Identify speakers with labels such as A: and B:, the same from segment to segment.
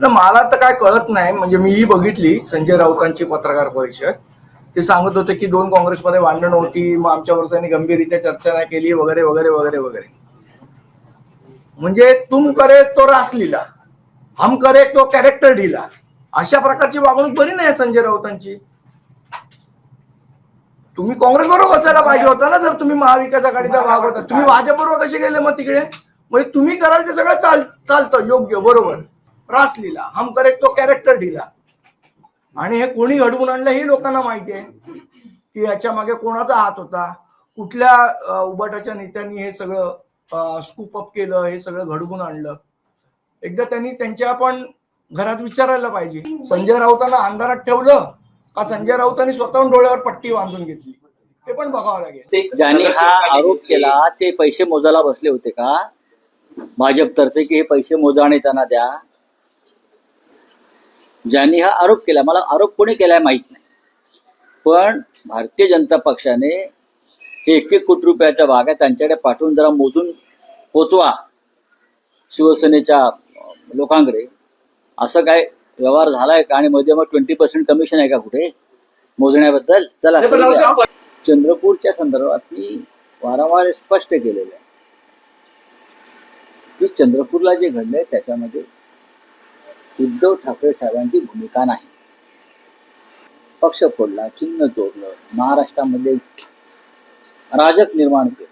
A: मला तर काय कळत नाही म्हणजे मीही बघितली संजय राऊतांची पत्रकार परिषद. ते सांगत होते की दोन काँग्रेसमध्ये भांडण होती मग आमच्यावर त्यांनी गंभीररित्या चर्चा नाही केली वगैरे वगैरे वगैरे वगैरे. म्हणजे तुम करे तो रास लिहिला हम करे तो कॅरेक्टर लिहिला अशा प्रकारची वागणूक बरी नाही संजय राऊतांची. तुम्ही काँग्रेस बरोबर बसायला पाहिजे होता ना जर तुम्ही महाविकास आघाडीचा भाग होता. तुम्ही भाजप बरोबर कसे गेले मग तिकडे? म्हणजे तुम्ही कराल ते सगळं चाल चालतं योग्य बरोबर. रास लिहिला हम करेक्ट तो कॅरेक्टर लिहिला आणि हे कोणी घडवून आणलं हे लोकांना माहिती आहे. की याच्या मागे कोणाचा हात होता कुठल्या अं, उबाटाच्या नेत्यांनी हे सगळं स्कूप अप केलं हे सगळं घडवून आणलं. एकदा त्यांनी त्यांच्या पण घरात विचारायला पाहिजे. संजय राऊतांना अंधारात ठेवलं का संजय राऊतांनी स्वतःहून डोळ्यावर पट्टी बांधून घेतली? ते पण बघावं लागेल.
B: ज्यांनी हा आरोप केला ते पैसे मोजायला बसले होते का? भाजपतर्फे की हे पैसे मोजा त्यांना द्या. ज्यांनी हा आरोप केला मला आरोप कोणी केलाय माहीत नाही. पण भारतीय जनता पक्षाने एक एक कोटी रुपयाच्या बागा त्यांच्याकडे पाठवून जरा मोजून पोचवा शिवसेनेच्या लोकांकडे. असं काय व्यवहार झालाय का? आणि मध्ये मग ट्वेंटी पर्सेंट कमिशन आहे का कुठे? मोजण्याबद्दल चला चंद्रपूरच्या संदर्भात मी वारंवार स्पष्ट केलेलं आहे. की चंद्रपूरला जे घडलंय त्याच्यामध्ये उद्धव ठाकरे साहेबांची भूमिका नाही. पक्ष फोडला चिन्ह चोरलं महाराष्ट्रामध्ये राजक निर्माण केलं.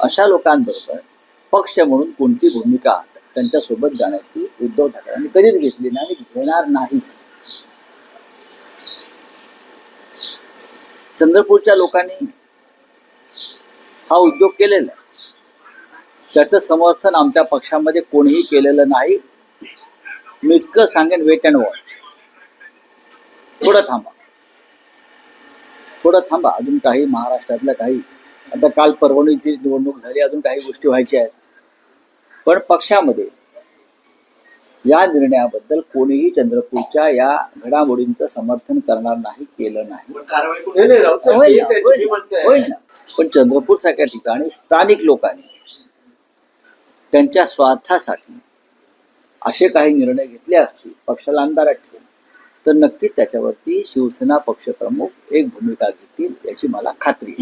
B: अशा लोकांबरोबर पक्ष म्हणून कोणती भूमिका त्यांच्यासोबत जाण्याची उद्धव ठाकरेंनी कधीच घेतली नाही आणि घेणार नाही. चंद्रपूरच्या लोकांनी हा उद्योग केलेला त्याचं समर्थन आमच्या पक्षामध्ये कोणीही केलेलं नाही. मी इतकं सांगेन वेट अँड वॉच थोडं थांबा. थोडं थांबा. अजून काही महाराष्ट्रातल्या काही आता काल परभणीची निवडणूक झाली अजून काही गोष्टी व्हायच्या आहेत. पण पक्षामध्ये या निर्णयाबद्दल कोणीही चंद्रपूरच्या या घडामोडींचं समर्थन करणार नाही केलं नाही. पण चंद्रपूर सारख्या ठिकाणी स्थानिक लोकांनी त्यांच्या स्वार्थासाठी. असे काही निर्णय घेतले असतील पक्षाला अंधारात ठेवून. तर नक्कीच त्याच्यावरती शिवसेना पक्षप्रमुख एक भूमिका घेतील याची मला खात्री आहे.